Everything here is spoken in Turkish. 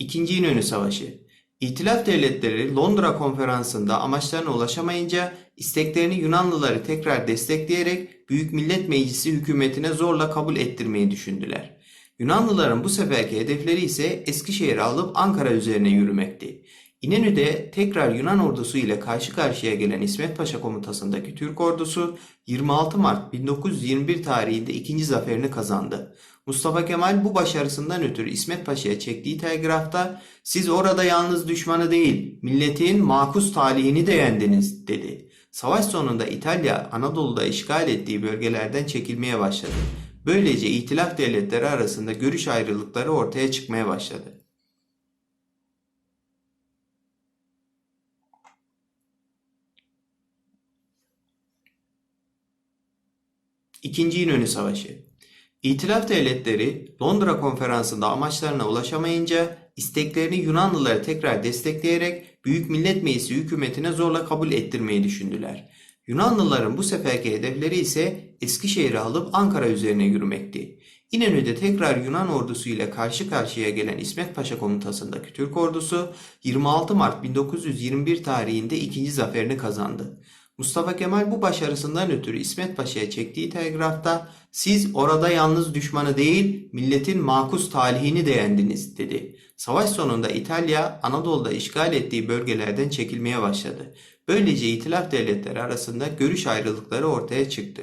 İkinci İnönü Savaşı İtilaf devletleri Londra konferansında amaçlarına ulaşamayınca isteklerini Yunanlıları tekrar destekleyerek Büyük Millet Meclisi hükümetine zorla kabul ettirmeyi düşündüler. Yunanlıların bu seferki hedefleri ise Eskişehir'i alıp Ankara üzerine yürümekti. İnönü'de tekrar Yunan ordusu ile karşı karşıya gelen İsmet Paşa komutasındaki Türk ordusu 26 Mart 1921 tarihinde ikinci zaferini kazandı. Mustafa Kemal bu başarısından ötürü İsmet Paşa'ya çektiği telgrafta siz orada yalnız düşmanı değil milletin makus talihini de yendiniz dedi. Savaş sonunda İtalya Anadolu'da işgal ettiği bölgelerden çekilmeye başladı. Böylece İtilaf devletleri arasında görüş ayrılıkları ortaya çıkmaya başladı. İkinci İnönü Savaşı İtilaf devletleri Londra konferansında amaçlarına ulaşamayınca isteklerini Yunanlıları tekrar destekleyerek Büyük Millet Meclisi hükümetine zorla kabul ettirmeyi düşündüler. Yunanlıların bu seferki hedefleri ise Eskişehir'i alıp Ankara üzerine yürümekti. İnönü'de tekrar Yunan ordusu ile karşı karşıya gelen İsmet Paşa komutasındaki Türk ordusu 26 Mart 1921 tarihinde ikinci zaferini kazandı. Mustafa Kemal bu başarısından ötürü İsmet Paşa'ya çektiği telgrafta siz orada yalnız düşmanı değil milletin makus talihini de yendiniz dedi. Savaş sonunda İtalya Anadolu'da işgal ettiği bölgelerden çekilmeye başladı. Böylece İtilaf devletleri arasında görüş ayrılıkları ortaya çıktı.